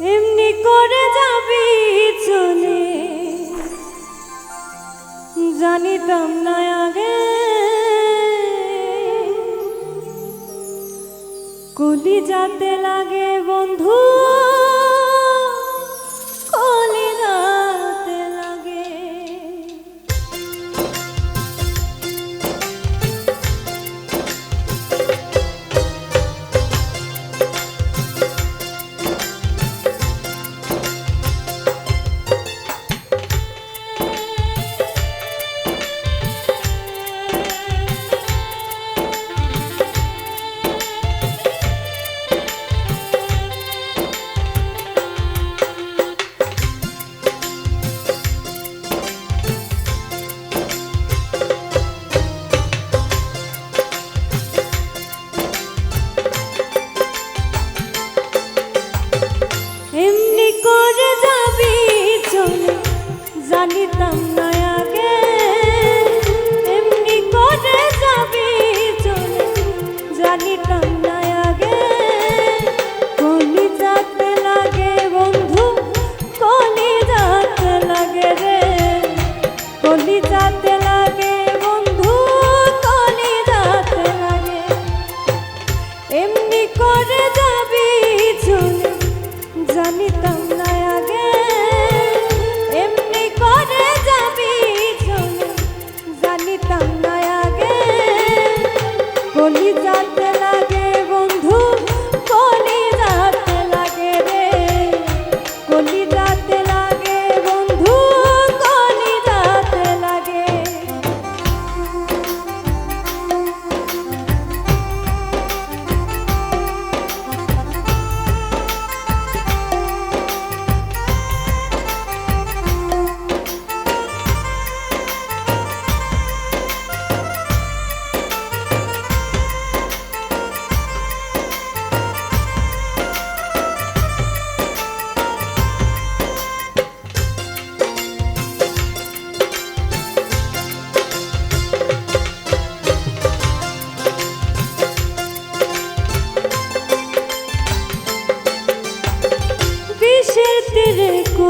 এমনি করে যাবি চলে। জানিতাম না আগে। কলি যাতে লাগে বন্ধু।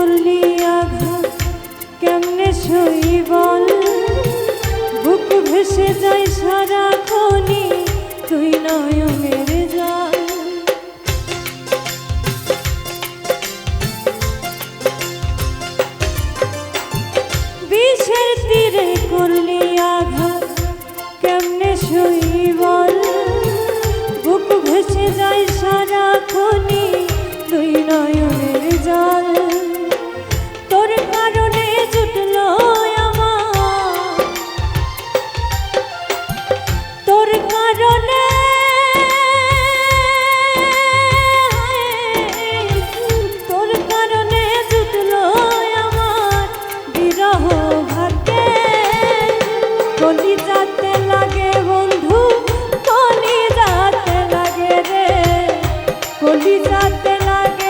করলি আঘাত তুই নয়নে বিরাতে লাগে।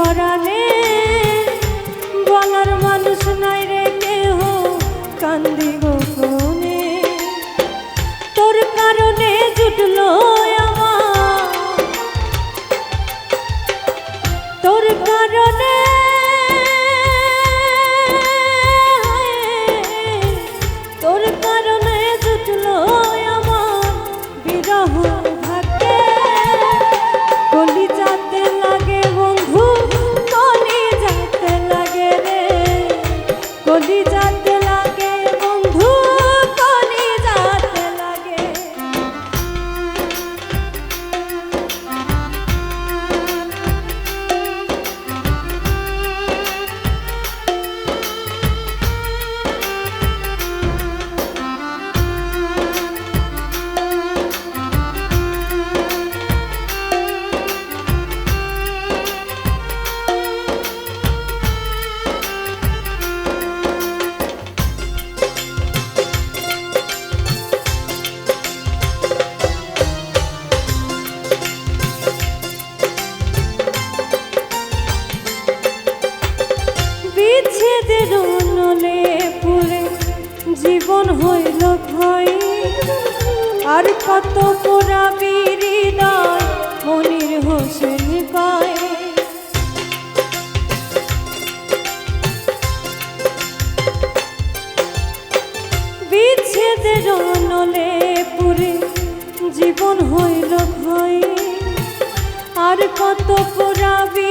করালে আর কত পোড়াবি হৃদয় মনির হোসেন নলে পুরে জীবন হইল ক্ষয় আর কত পোড়াবি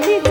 যদি